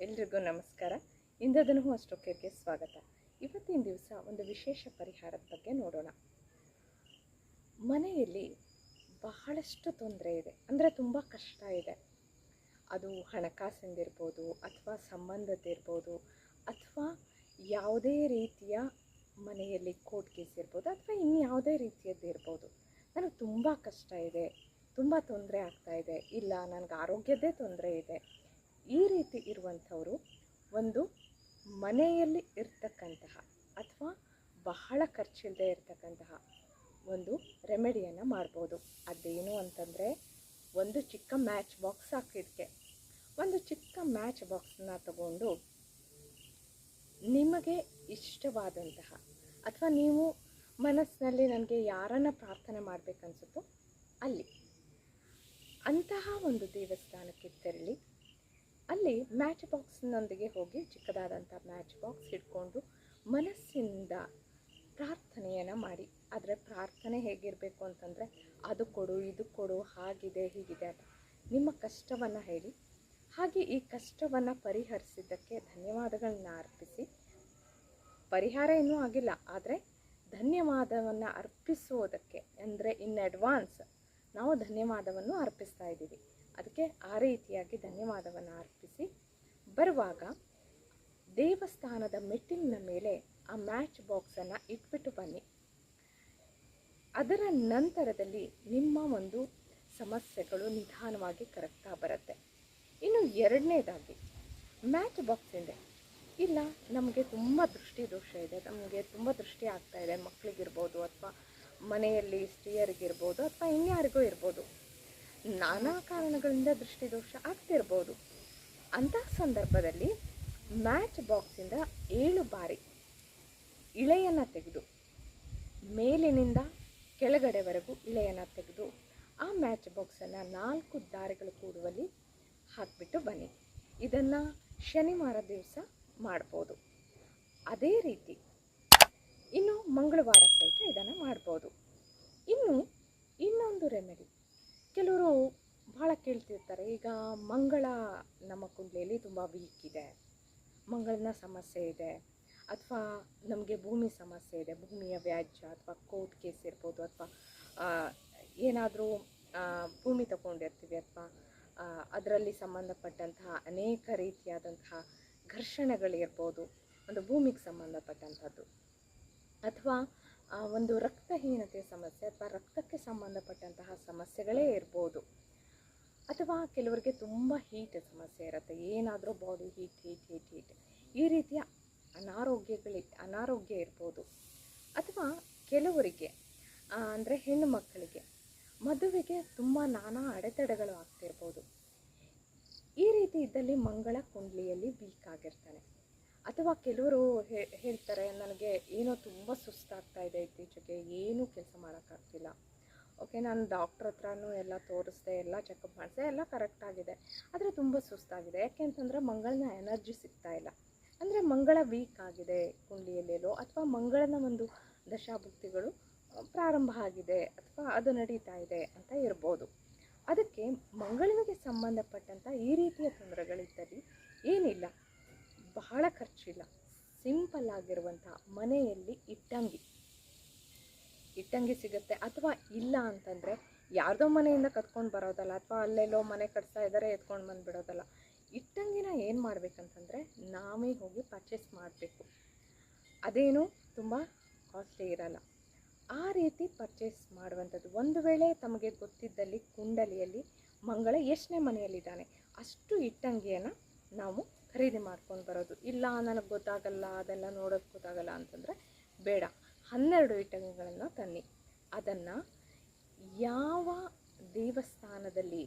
ಎಲ್ರಿಗೂ ನಮಸ್ಕಾರ. ಇಂದದನು ಅಷ್ಟೊಕ್ಕೆ ಸ್ವಾಗತ. ಇವತ್ತಿನ ದಿವಸ ಒಂದು ವಿಶೇಷ ಪರಿಹಾರದ ಬಗ್ಗೆ ನೋಡೋಣ. ಮನೆಯಲ್ಲಿ ಬಹಳಷ್ಟು ತೊಂದರೆ ಇದೆ. ಅಂದರೆ ತುಂಬ ಕಷ್ಟ ಇದೆ. ಅದು ಹಣಕಾಸಿಂದಿರ್ಬೋದು ಅಥವಾ ಸಂಬಂಧದ್ದಿರ್ಬೋದು ಅಥವಾ ಯಾವುದೇ ರೀತಿಯ ಮನೆಯಲ್ಲಿ ಕೋರ್ಟ್ ಕೇಸ್ ಇರ್ಬೋದು ಅಥವಾ ಇನ್ಯಾವುದೇ ರೀತಿಯದ್ದಿರ್ಬೋದು. ನನಗೆ ತುಂಬ ಕಷ್ಟ ಇದೆ. ತುಂಬ ತೊಂದರೆ ಆಗ್ತಾ ಇದೆ. ಇಲ್ಲ, ನನಗೆ ಆರೋಗ್ಯದ್ದೇ ತೊಂದರೆ ಇದೆ. ಈ ರೀತಿ ಇರುವಂಥವರು ಒಂದು ಮನೆಯಲ್ಲಿ ಇರ್ತಕ್ಕಂತಹ ಅಥವಾ ಬಹಳ ಖರ್ಚಿಲ್ಲದೆ ಇರತಕ್ಕಂತಹ ಒಂದು ರೆಮಿಡಿಯನ್ನು ಮಾಡ್ಬೋದು. ಅದೇನು ಅಂತಂದರೆ ಒಂದು ಚಿಕ್ಕ ಮ್ಯಾಚ್ ಬಾಕ್ಸ್ ಹಾಕಿದ್ಕೆ. ಒಂದು ಚಿಕ್ಕ ಮ್ಯಾಚ್ ಬಾಕ್ಸನ್ನ ತಗೊಂಡು ನಿಮಗೆ ಇಷ್ಟವಾದಂತಹ ಅಥವಾ ನೀವು ಮನಸ್ಸಿನಲ್ಲಿ ನನಗೆ ಯಾರನ್ನು ಪ್ರಾರ್ಥನೆ ಮಾಡಬೇಕನ್ಸುತ್ತೋ ಅಲ್ಲಿ ಅಂತಹ ಒಂದು ಅಲ್ಲಿ ಮ್ಯಾಚ್ ಬಾಕ್ಸ್ನೊಂದಿಗೆ ಹೋಗಿ ಚಿಕ್ಕದಾದಂಥ ಮ್ಯಾಚ್ ಬಾಕ್ಸ್ ಇಟ್ಕೊಂಡು ಮನಸ್ಸಿಂದ ಪ್ರಾರ್ಥನೆಯನ್ನು ಮಾಡಿ. ಆದರೆ ಪ್ರಾರ್ಥನೆ ಹೇಗಿರಬೇಕು ಅಂತಂದರೆ, ಅದು ಕೊಡು, ಇದು ಕೊಡು, ಹಾಗಿದೆ, ಹೀಗಿದೆ ಅಂತ. ನಿಮ್ಮ ಕಷ್ಟವನ್ನು ಹೇಳಿ. ಹಾಗೆ ಈ ಕಷ್ಟವನ್ನು ಪರಿಹರಿಸಿದ್ದಕ್ಕೆ ಧನ್ಯವಾದಗಳನ್ನ ಅರ್ಪಿಸಿ. ಪರಿಹಾರ ಇನ್ನೂ ಆಗಿಲ್ಲ. ಆದರೆ ಧನ್ಯವಾದವನ್ನು ಅರ್ಪಿಸುವುದಕ್ಕೆ ಅಂದರೆ ಇನ್ ಅಡ್ವಾನ್ಸ್ ನಾವು ಧನ್ಯವಾದವನ್ನು ಅರ್ಪಿಸ್ತಾ ಇದ್ದೀವಿ. ಅದಕ್ಕೆ ಆ ರೀತಿಯಾಗಿ ಧನ್ಯವಾದವನ್ನು ಅರ್ಪಿಸಿ. ಬರುವಾಗ ದೇವಸ್ಥಾನದ ಮೆಟ್ಟಿಲಿನ ಮೇಲೆ ಆ ಮ್ಯಾಚ್ ಬಾಕ್ಸನ್ನು ಇಟ್ಬಿಟ್ಟು ಬನ್ನಿ. ಅದರ ನಂತರದಲ್ಲಿ ನಿಮ್ಮ ಒಂದು ಸಮಸ್ಯೆಗಳು ನಿಧಾನವಾಗಿ ಕರಗ್ತಾ ಬರುತ್ತೆ. ಇನ್ನು ಎರಡನೇದಾಗಿ ಮ್ಯಾಚ್ ಬಾಕ್ಸ್ ಇದೆ. ಇಲ್ಲ, ನಮಗೆ ತುಂಬ ದೃಷ್ಟಿ ದೋಷ ಇದೆ. ನಮಗೆ ತುಂಬ ದೃಷ್ಟಿ ಆಗ್ತಾ ಇದೆ. ಮಕ್ಕಳಿಗಿರ್ಬೋದು ಅಥವಾ ಮನೆಯಲ್ಲಿ ಸ್ತ್ರೀಯರಿಗಿರ್ಬೋದು ಅಥವಾ ಇನ್ಯಾರಿಗೂ ಇರ್ಬೋದು. ನಾನಾ ಕಾರಣಗಳಿಂದ ದೃಷ್ಟಿದೋಷ ಆಗ್ತಿರ್ಬೋದು. ಅಂತಹ ಸಂದರ್ಭದಲ್ಲಿ ಮ್ಯಾಚ್ ಬಾಕ್ಸಿಂದ ಏಳು ಬಾರಿ ಇಳೆಯನ್ನು ತೆಗೆದು ಮೇಲಿನಿಂದ ಕೆಳಗಡೆವರೆಗೂ ಇಳೆಯನ್ನು ತೆಗೆದು ಆ ಮ್ಯಾಚ್ ಬಾಕ್ಸನ್ನು ನಾಲ್ಕು ದಾರಿಗಳು ಕೂಡುವಲ್ಲಿ ಹಾಕಿಬಿಟ್ಟು ಬನ್ನಿ. ಇದನ್ನು ಶನಿವಾರ ದಿವಸ ಮಾಡ್ಬೋದು. ಅದೇ ರೀತಿ ಇನ್ನು ಮಂಗಳವಾರ ಸಹಿತ ಇದನ್ನು ಮಾಡ್ಬೋದು. ಇನ್ನು ಇನ್ನೊಂದು ರೆಮಿಡಿ ಕೆಲವರು ಭಾಳ ಕೇಳ್ತಿರ್ತಾರೆ, ಈಗ ಮಂಗಳ ಕುಂಡಲಿಯಲ್ಲಿ ತುಂಬ ವೀಕ್ ಇದೆ. ಮಂಗಳನ ಸಮಸ್ಯೆ ಇದೆ. ಅಥವಾ ನಮಗೆ ಭೂಮಿ ಸಮಸ್ಯೆ ಇದೆ. ಭೂಮಿಯ ವ್ಯಾಜ್ಯ ಅಥವಾ ಕೋರ್ಟ್ ಕೇಸ್ ಇರ್ಬೋದು ಅಥವಾ ಏನಾದರೂ ಭೂಮಿ ತಗೊಂಡಿರ್ತೀವಿ ಅಥವಾ ಅದರಲ್ಲಿ ಸಂಬಂಧಪಟ್ಟಂತಹ ಅನೇಕ ರೀತಿಯಾದಂತಹ ಘರ್ಷಣೆಗಳಿರ್ಬೋದು. ಒಂದು ಭೂಮಿಗೆ ಸಂಬಂಧಪಟ್ಟಂಥದ್ದು. ಅಥವಾ ಒಂದು ರಕ್ತಹೀನತೆ ಸಮಸ್ಯೆ ಅಥವಾ ರಕ್ತಕ್ಕೆ ಸಂಬಂಧಪಟ್ಟಂತಹ ಸಮಸ್ಯೆಗಳೇ ಇರ್ಬೋದು. ಅಥವಾ ಕೆಲವರಿಗೆ ತುಂಬ ಹೀಟ್ ಸಮಸ್ಯೆ ಇರುತ್ತೆ. ಏನಾದರೂ body heat heat heat heat ಈ ರೀತಿಯ ಅನಾರೋಗ್ಯಗಳಿ ಅನಾರೋಗ್ಯ ಇರ್ಬೋದು. ಅಥವಾ ಕೆಲವರಿಗೆ ಅಂದರೆ ಹೆಣ್ಣು ಮಕ್ಕಳಿಗೆ, ಮದುವೆಗೆ ತುಂಬ ನಾನಾ ಅಡೆತಡೆಗಳು ಆಗ್ತಿರ್ಬೋದು. ಈ ರೀತಿ ಇದ್ದಲ್ಲಿ ಮಂಗಳ ಕುಂಡ್ಲಿಯಲ್ಲಿ ವೀಕ್ ಆಗಿರ್ತಾನೆ. ಅಥವಾ ಕೆಲವರು ಹೇಳ್ತಾರೆ, ನನಗೆ ಏನೋ ತುಂಬ ಸುಸ್ತಾಗ್ತಾ ಇದೆ ಇತ್ತೀಚೆಗೆ, ಏನೂ ಕೆಲಸ ಮಾಡೋಕ್ಕಾಗ್ತಿಲ್ಲ. ಓಕೆ, ನಾನು ಡಾಕ್ಟ್ರ್ ಹತ್ರನೂ ಎಲ್ಲ ತೋರಿಸ್ದೆ, ಎಲ್ಲ ಚೆಕಪ್ ಮಾಡಿಸ್ದೆ, ಎಲ್ಲ ಕರೆಕ್ಟ್ ಆಗಿದೆ. ಆದರೆ ತುಂಬ ಸುಸ್ತಾಗಿದೆ. ಯಾಕೆ ಅಂತಂದರೆ ಮಂಗಳನ ಎನರ್ಜಿ ಸಿಗ್ತಾ ಇಲ್ಲ. ಅಂದರೆ ಮಂಗಳ ವೀಕ್ ಆಗಿದೆ ಕುಂಡಿಯಲ್ಲೆಲ್ಲೋ ಅಥವಾ ಮಂಗಳನ ಒಂದು ದಶಾಭುಕ್ತಿಗಳು ಪ್ರಾರಂಭ ಆಗಿದೆ, ಅಥವಾ ಅದು ನಡೀತಾ ಇದೆ ಅಂತ ಇರ್ಬೋದು. ಅದಕ್ಕೆ ಮಂಗಳನಿಗೆ ಸಂಬಂಧಪಟ್ಟಂಥ ಈ ರೀತಿಯ ತೊಂದರೆಗಳಿದ್ದಲ್ಲಿ ಏನಿಲ್ಲ. ಬಹಳ ಖರ್ಚಿಲ್ಲ. ಸಿಂಪಲ್ ಆಗಿರುವಂಥ ಮನೆಯಲ್ಲಿ ಇಟ್ಟಂಗಿ. ಇಟ್ಟಂಗಿ ಸಿಗುತ್ತೆ ಅಥವಾ ಇಲ್ಲ ಅಂತಂದರೆ ಯಾರ್ದೋ ಮನೆಯಿಂದ ಕತ್ಕೊಂಡು ಬರೋದಲ್ಲ ಅಥವಾ ಅಲ್ಲೆಲ್ಲೋ ಮನೆ ಕಟ್ತಾ ಇದ್ದಾರೆ ಎತ್ಕೊಂಡು ಬಂದುಬಿಡೋದಲ್ಲ, ಇಟ್ಟಂಗಿನ ಏನು ಮಾಡಬೇಕಂತಂದರೆ ನಾವೇ ಹೋಗಿ ಪರ್ಚೇಸ್ ಮಾಡಬೇಕು. ಅದೇನು ತುಂಬ ಕಾಸ್ಟ್ಲಿ ಇರಲ್ಲ. ಆ ರೀತಿ ಪರ್ಚೇಸ್ ಮಾಡುವಂಥದ್ದು. ಒಂದು ವೇಳೆ ತಮಗೆ ಗೊತ್ತಿದ್ದಲ್ಲಿ ಕುಂಡಲಿಯಲ್ಲಿ ಮಂಗಳ ಎಷ್ಟನೇ ಮನೆಯಲ್ಲಿದ್ದಾನೆ, ಅಷ್ಟು ಇಟ್ಟಂಗಿಯನ್ನು ನಾವು ಖರೀದಿ ಮಾಡ್ಕೊಂಡು ಬರೋದು. ಇಲ್ಲ, ನನಗೆ ಗೊತ್ತಾಗಲ್ಲ, ಅದೆಲ್ಲ ನೋಡೋಕ್ಕೆ ಗೊತ್ತಾಗಲ್ಲ ಅಂತಂದರೆ ಬೇಡ. ಹನ್ನೆರಡು ಇಟ್ಟಂಗಿಗಳನ್ನು ತನ್ನಿ. ಅದನ್ನು ಯಾವ ದೇವಸ್ಥಾನದಲ್ಲಿ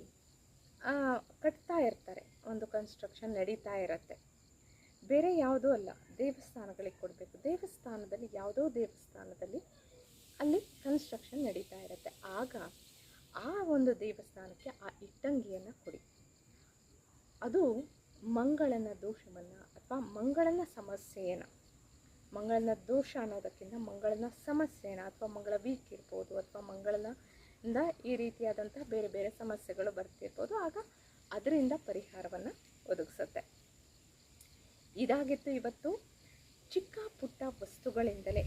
ಕಟ್ತಾ ಇರ್ತಾರೆ, ಒಂದು ಕನ್ಸ್ಟ್ರಕ್ಷನ್ ನಡೀತಾ ಇರತ್ತೆ. ಬೇರೆ ಯಾವುದೂ ಅಲ್ಲ, ದೇವಸ್ಥಾನಗಳಿಗೆ ಕೊಡಬೇಕು. ದೇವಸ್ಥಾನದಲ್ಲಿ, ಯಾವುದೋ ದೇವಸ್ಥಾನದಲ್ಲಿ ಅಲ್ಲಿ ಕನ್ಸ್ಟ್ರಕ್ಷನ್ ನಡೀತಾ ಇರುತ್ತೆ. ಆಗ ಆ ಒಂದು ದೇವಸ್ಥಾನಕ್ಕೆ ಆ ಇಟ್ಟಂಗಿಯನ್ನು ಕೊಡಿ. ಅದು ಮಂಗಳನ ದೋಷವನ್ನು ಅಥವಾ ಮಂಗಳನ ಸಮಸ್ಯೆಯನ್ನು ಮಂಗಳನ ದೋಷ ಅನ್ನೋದಕ್ಕಿಂತ ಮಂಗಳನ ಸಮಸ್ಯೆನ ಅಥವಾ ಮಂಗಳ ವೀಕ್ ಇರ್ಬೋದು, ಅಥವಾ ಮಂಗಳನ ಇಂದ ಈ ರೀತಿಯಾದಂಥ ಬೇರೆ ಬೇರೆ ಸಮಸ್ಯೆಗಳು ಬರ್ತಿರ್ಬೋದು. ಆಗ ಅದರಿಂದ ಪರಿಹಾರವನ್ನು ಒದಗಿಸುತ್ತೆ. ಇದಾಗಿತ್ತು ಇವತ್ತು ಚಿಕ್ಕ ಪುಟ್ಟ ವಸ್ತುಗಳಿಂದಲೇ.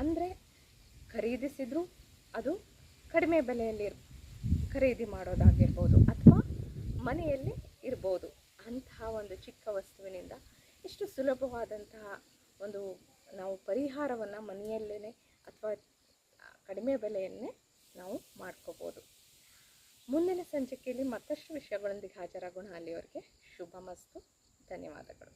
ಅಂದರೆ ಖರೀದಿಸಿದರೂ ಅದು ಕಡಿಮೆ ಬೆಲೆಯಲ್ಲಿ ಖರೀದಿ ಮಾಡೋದಾಗಿರ್ಬೋದು ಅಥವಾ ಮನೆಯಲ್ಲಿ ಇರ್ಬೋದು. ಅಂತಹ ಒಂದು ಚಿಕ್ಕ ವಸ್ತುವಿನಿಂದ ಎಷ್ಟು ಸುಲಭವಾದಂತಹ ಒಂದು ನಾವು ಪರಿಹಾರವನ್ನು ಮನೆಯಲ್ಲೇ ಅಥವಾ ಕಡಿಮೆ ಬೆಲೆಯನ್ನೇ ನಾವು ಮಾಡ್ಕೋಬೋದು. ಮುಂದಿನ ಸಂಚಿಕೆಯಲ್ಲಿ ಮತ್ತಷ್ಟು ವಿಷಯಗಳೊಂದಿಗೆ ಹಾಜರಾಗೋಣ. ಅಲ್ಲಿವರೆಗೆ ಶುಭ ಮಸ್ತು ಧನ್ಯವಾದಗಳು.